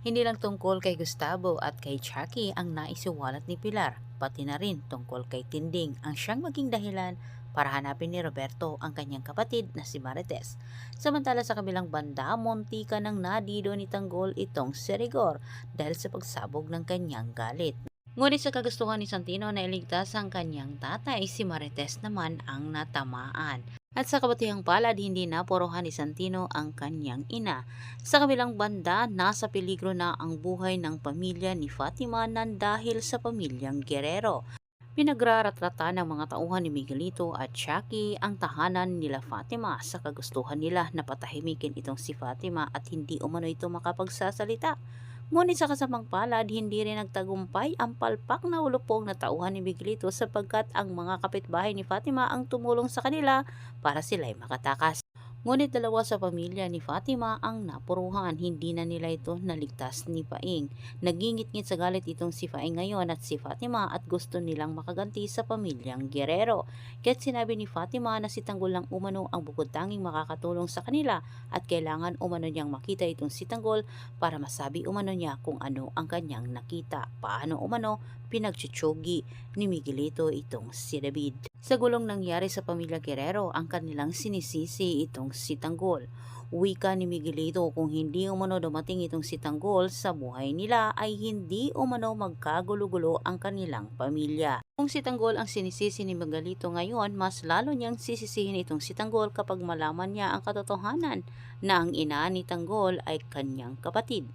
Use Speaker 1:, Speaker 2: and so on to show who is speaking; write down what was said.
Speaker 1: Hindi lang tungkol kay Gustavo at kay Chucky ang naisiwalat ni Pilar, pati na rin tungkol kay Tinding ang siyang maging dahilan para hanapin ni Roberto ang kanyang kapatid na si Marites. Samantala sa kabilang banda, montika ng nadido ni Tanggol itong si Rigor dahil sa pagsabog ng kanyang galit. Ngunit sa kagustuhan ni Santino na iligtas ang kanyang tatay, si Marites naman ang natamaan. At sa kabatihang palad, hindi naporohan ni Santino ang kanyang ina. Sa kabilang banda, nasa peligro na ang buhay ng pamilya ni Fatima nan dahil sa pamilyang Guerrero. Pinagraratrata ng mga tauhan ni Miguelito at Chucky ang tahanan nila Fatima sa kagustuhan nila na patahimikin itong si Fatima at hindi umano ito makapagsasalita. Ngunit sa kasamang palad, hindi rin nagtagumpay ang palpak na ulupong na tauhan ni Miguelito sapagkat ang mga kapitbahay ni Fatima ang tumulong sa kanila para sila'y makatakas. Ngunit dalawa sa pamilya ni Fatima ang napuruhan, hindi na nila ito naligtas ni Paing. Nagingit-ngit sa galit itong si Paing ngayon at si Fatima at gusto nilang makaganti sa pamilyang Guerrero. Kaya't sinabi ni Fatima na si Tanggol lang umano ang bukod tanging makakatulong sa kanila at kailangan umano niyang makita itong si Tanggol para masabi umano niya kung ano ang kanyang nakita. Paano umano pinagchuchugi ni Miguelito itong si David. Sa gulong nangyari sa pamilya Guerrero, ang kanilang sinisisi itong si Tanggol. Wika ni Miguelito kung hindi umano dumating itong si Tanggol sa buhay nila ay hindi umano magkagulo-gulo ang kanilang pamilya. Kung si Tanggol ang sinisisi ni Miguelito ngayon, mas lalo niyang sisisihin itong si Tanggol kapag malaman niya ang katotohanan na ang ina ni Tanggol ay kanyang kapatid.